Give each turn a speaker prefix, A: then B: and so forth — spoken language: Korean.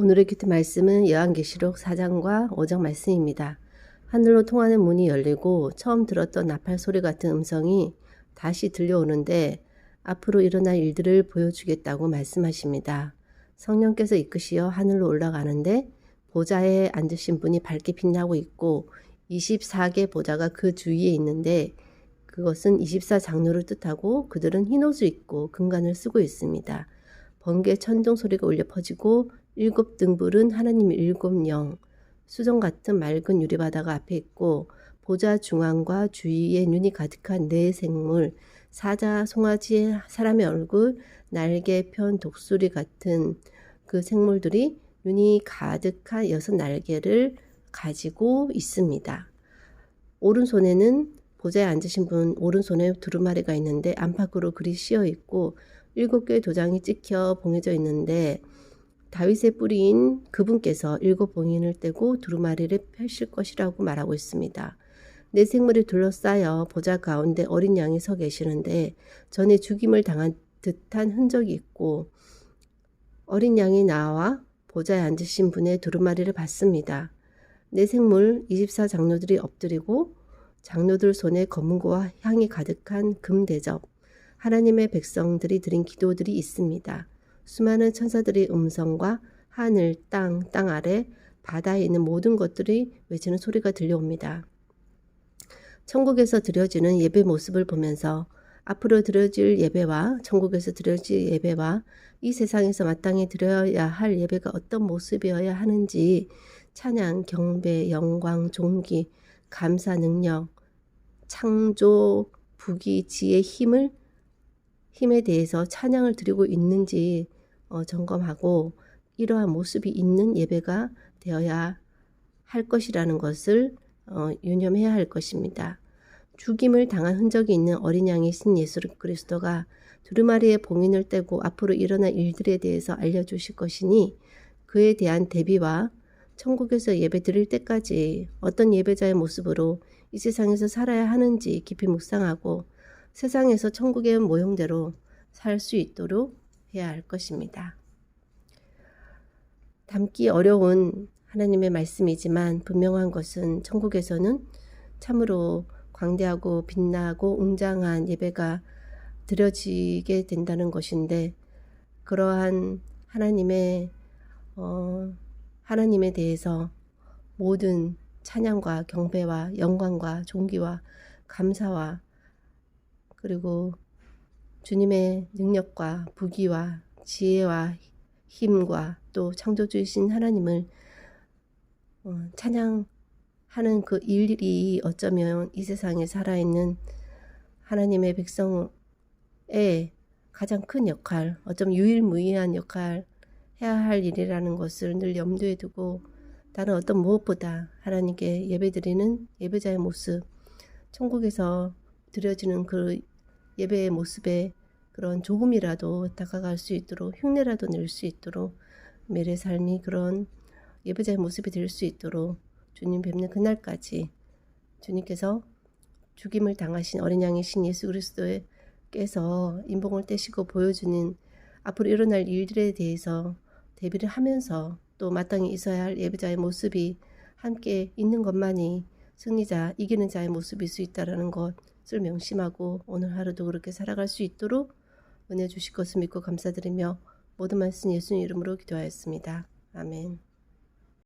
A: 오늘의 기트 말씀은 요한계시록 4장과 5장 말씀입니다. 하늘로 통하는 문이 열리고 처음 들었던 나팔 소리 같은 음성이 다시 들려오는데 앞으로 일어날 일들을 보여주겠다고 말씀하십니다. 성령께서 이끄시어 하늘로 올라가는데 보좌에 앉으신 분이 밝게 빛나고 있고 24개 보좌가 그 주위에 있는데 그것은 24장로를 뜻하고 그들은 흰 옷을 입고 금관을 쓰고 있습니다. 번개 천둥 소리가 울려 퍼지고 일곱 등불은 하나님의 일곱 영, 수정 같은 맑은 유리바다가 앞에 있고 보좌 중앙과 주위에 눈이 가득한 네 생물, 사자, 송아지, 사람의 얼굴, 날개 편 독수리 같은 그 생물들이 눈이 가득한 여섯 날개를 가지고 있습니다. 오른손에는 보좌에 앉으신 분 오른손에 두루마리가 있는데 안팎으로 글이 씌어 있고 일곱 개의 도장이 찍혀 봉해져 있는데 다윗의 뿌리인 그분께서 일곱 봉인을 떼고 두루마리를 펼칠 것이라고 말하고 있습니다. 내 생물이 둘러싸여 보좌 가운데 어린 양이 서 계시는데 전에 죽임을 당한 듯한 흔적이 있고 어린 양이 나와 보좌에 앉으신 분의 두루마리를 받습니다. 내 생물 24장로들이 엎드리고 장로들 손에 검은고와 향이 가득한 금대접, 하나님의 백성들이 드린 기도들이 있습니다. 수많은 천사들의 음성과 하늘, 땅, 땅 아래, 바다에 있는 모든 것들이 외치는 소리가 들려옵니다. 천국에서 드려지는 예배 모습을 보면서 앞으로 드려질 예배와 천국에서 드려질 예배와 이 세상에서 마땅히 드려야 할 예배가 어떤 모습이어야 하는지 찬양, 경배, 영광, 존귀, 감사, 능력, 창조, 부기, 지혜, 힘을 힘에 대해서 찬양을 드리고 있는지 어, 점검하고 이러한 모습이 있는 예배가 되어야 할 것이라는 것을 어, 유념해야 할 것입니다. 죽임을 당한 흔적이 있는 어린 양의 신 예수 그리스도가 두루마리의 봉인을 떼고 앞으로 일어날 일들에 대해서 알려주실 것이니 그에 대한 대비와 천국에서 예배 드릴 때까지 어떤 예배자의 모습으로 이 세상에서 살아야 하는지 깊이 묵상하고 세상에서 천국의 모형대로 살 수 있도록 해야 할 것입니다. 담기 어려운 하나님의 말씀이지만 분명한 것은 천국에서는 참으로 광대하고 빛나고 웅장한 예배가 드려지게 된다는 것인데 그러한 하나님의 어, 하나님에 대해서 모든 찬양과 경배와 영광과 존귀와 감사와 그리고 주님의 능력과 부귀와 지혜와 힘과 또 창조주이신 하나님을 어, 찬양하는 그 일이 어쩌면 이 세상에 살아있는 하나님의 백성의 가장 큰 역할, 어쩌면 유일무이한 역할 해야 할 일이라는 것을 늘 염두에 두고 다른 어떤 무엇보다 하나님께 예배드리는 예배자의 모습, 천국에서 드려지는 그 예배의 모습에 그런 조금이라도 다가갈 수 있도록 흉내라도 낼 수 있도록 매일의 삶이 그런 예배자의 모습이 될 수 있도록 주님 뵙는 그날까지 주님께서 죽임을 당하신 어린 양이신 예수 그리스도께서 인봉을 떼시고 보여주는 앞으로 일어날 일들에 대해서 대비를 하면서 또 마땅히 있어야 할 예배자의 모습이 함께 있는 것만이 승리자, 이기는 자의 모습일 수 있다라는 것을 명심하고 오늘 하루도 그렇게 살아갈 수 있도록 은혜 주실 것을 믿고 감사드리며 모든 말씀 예수님 이름으로 기도하였습니다. 아멘.